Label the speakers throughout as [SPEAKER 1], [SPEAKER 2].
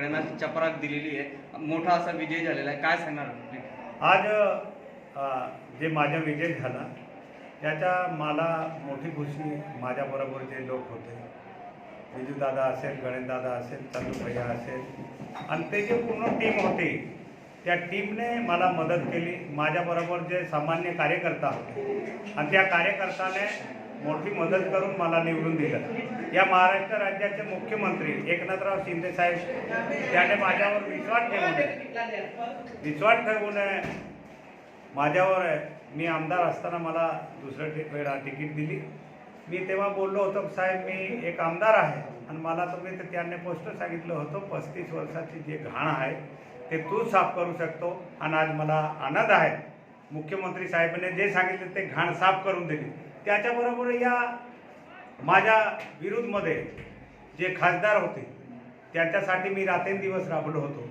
[SPEAKER 1] सगळ्यांना चपराक दिलेली आहे. मोठा असा विजय झालेला आहे. काय सांगणार
[SPEAKER 2] आज जे माझा विजय झाला त्याच्या मला मोठी खुशी माझ्याबरोबर जे लोक होते. विजूदादा असेल गणेशदादा असेल चंदूभैया असेल आणि ते जे पूर्ण टीम होती त्या टीमने मला मदत केली. माझ्याबरोबर जे सामान्य कार्यकर्ता होते. आणि त्या कार्यकर्त्याने मोठी मदत करून मला निवडून दिलं. या महाराष्ट्र राज्याचे मुख्यमंत्री एकनाथराव शिंदे साहेब त्याने माझ्यावर विश्वास ठेवून विश्वास ठेवून माझ्यावर मी आमदार असताना मला दुसरं वेळा तिकीट दिली. मी तेव्हा बोललो होतो साहेब मी एक आमदार आहे आणि मला तुम्ही तर त्यांनी पोस्ट सांगितलं होतं पस्तीस वर्षाची जे घाण आहे ते तू साफ करू शकतो आणि आज मला आनंद आहे. मुख्यमंत्री साहेबांनी जे सांगितले ते घाण साफ करून दिली. त्याच्याबरोबर या माझ्या विरुद्धमध्ये जे खासदार होते त्यांच्यासाठी मी रात्रंदिवस राबलो होतो.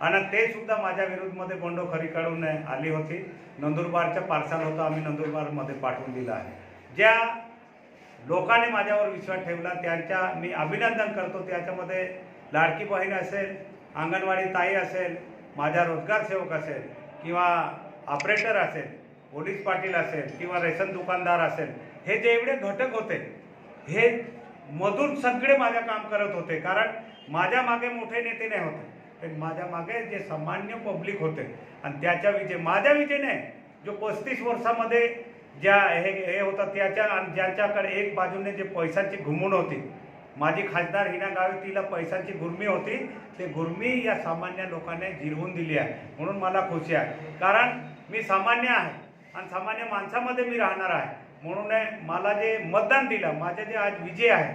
[SPEAKER 2] आणि ते सुद्धा माझ्या विरुद्धमध्ये बंडोखरी काढून आली होती. नंदुरबारचं पार्सल होतं आम्ही नंदुरबारमध्ये पाठवून दिलं आहे. ज्या लोकांनी माझ्यावर विश्वास ठेवला त्यांच्या मी अभिनंदन करतो. त्याच्यामध्ये लाडकी बहीण असेल अंगणवाडी ताई असेल माझा रोजगार सेवक असेल किंवा ऑपरेटर असेल पोलीस पाटील असेल किंवा रेशन दुकानदार असेल हे जे एवढे घटक होते हे मधून सगळे माझ्या काम करत होते. कारण माझ्या मागे मोठे नेते नाही होते. पण माझ्या मागे जे सामान्य पब्लिक होते आणि त्याच्या विजय माझ्या विजय नाही जो पस्तीस वर्षामध्ये ज्या हे हे होतात त्याच्या आणि ज्यांच्याकडे एक बाजूने जे पैशाची घुमून होती माझी खासदार हिना गावी तिला पैशांची गुरमी होती. ते गुरमी या सामान्य लोकांनी जिरवून दिली आहे. म्हणून मला खुशी आहे. कारण मी सामान्य आहे. आणि सामान्य माणसामध्ये मी राहणार आहे. म्हणून मला जे मतदान दिलं माझे जे आज विजय आहे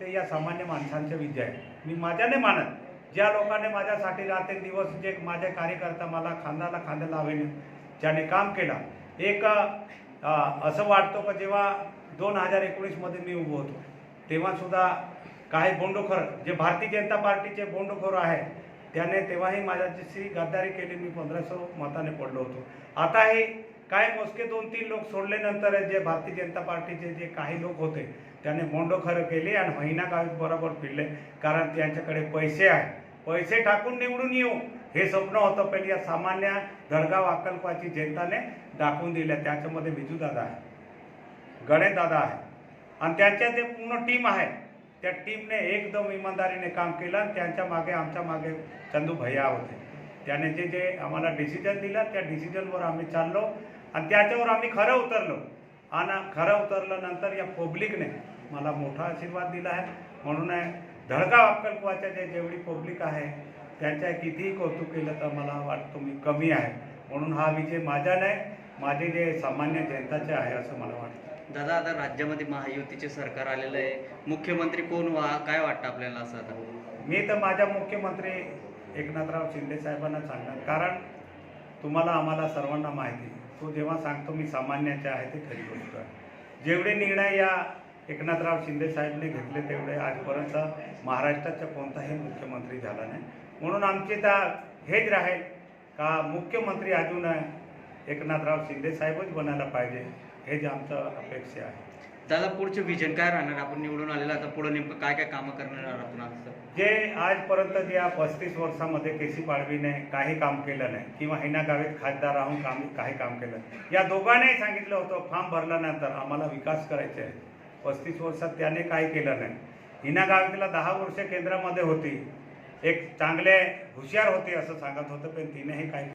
[SPEAKER 2] ते या सामान्य माणसांचे विजय आहे. मी माझ्याने मानत. ज्या लोकांनी माझ्यासाठी रात्री दिवस जे माझे कार्यकर्ता मला खांद्याला खांदा लावेल ज्याने काम केलं. एक असं वाटतो का जेव्हा दोन हजार एकोणीसमध्ये मी उभं होतो तेव्हासुद्धा काही बोंडोखोर जे भारतीय जनता पार्टीचे बोंडोखोर आहे त्याने तेव्हाही माझ्याशी गद्दारी केली. मी पंधराशे मताने पडलो होतो. आताही काही मोजके दोन तीन लोक सोडल्यानंतर जे भारतीय जनता पार्टीचे जे काही लोक होते त्याने बोंडोखरं केले आणि महिना गावीत बरोबर फिरले. कारण त्यांच्याकडे पैसे आहे पैसे टाकून निवडून येऊ. हे स्वप्न होतं पण या सामान्य दडगाव आकल्पाची जनताने दाखवून दिल्या. त्याच्यामध्ये विजूदादा आहे. गणेशदादा आहे. आणि त्यांच्या जे पूर्ण टीम आहे त्या टीमने एकदम इमानदारीने काम केलं आणि त्यांच्या मागे आमच्या मागे चंदू भैया होते. त्याने जे जे आम्हाला डिसिजन दिलं त्या डिसिजनवर आम्ही चाललो. आणि त्याच्यावर आम्ही खरं उतरलो. आणि खरं उतरल्यानंतर या पब्लिकने मला मोठा आशीर्वाद दिला आहे. म्हणून धडगाव अक्कलकुवाच्या जे जेवढी पब्लिक आहे त्यांच्या कितीही कौतुक केलं तर मला वाटतं मी कमी आहे. म्हणून हा विजय माझा नाही माझे जे सामान्य जनताचे आहे असं मला वाटतं.
[SPEAKER 1] दादा आता राज्यामध्ये महायुतीचे सरकार आलेलं आहे. मुख्यमंत्री कोण व्हा काय वाटतं आपल्याला असं आता?
[SPEAKER 2] मी तर माझ्या मुख्यमंत्री एकनाथराव शिंदे साहेबांना सांगणार. कारण तुम्हाला आम्हाला सर्वांना माहिती आहे. तो जेव्हा सांगतो मी सामान्याचे आहे ते खरी गोष्ट आहे. जेवढे निर्णय या एकनाथराव शिंदे साहेबने घेतले तेवढे आजपर्यंत महाराष्ट्राचा कोणताही मुख्यमंत्री झाला नाही. म्हणून आमचे तर हेच राहील का मुख्यमंत्री अजून एकनाथराव शिंदे साहेबच बनायला पाहिजे हे जे आमचं अपेक्षा आहे.
[SPEAKER 1] दादा पुढचं विजन काय राहणार? आपण निवडून आलेलं आता पुढे नेमकं काय काय कामं करणार आपण
[SPEAKER 2] जे आजपर्यंत या पस्तीस वर्षामध्ये केसी पाडवीने काही काम केलं नाही किंवा हिना गावीत खासदार राहून काम काही काम केलं या दोघांनाही सांगितलं होतं फॉर्म भरल्यानंतर आम्हाला विकास करायचा आहे पस्तीस वर्षात त्याने काही केलं नाही. हिना गावीतला दहा वर्ष केंद्रामध्ये होती. एक चांगले हुशार होते असं सांगत होतं पण तिनेही काही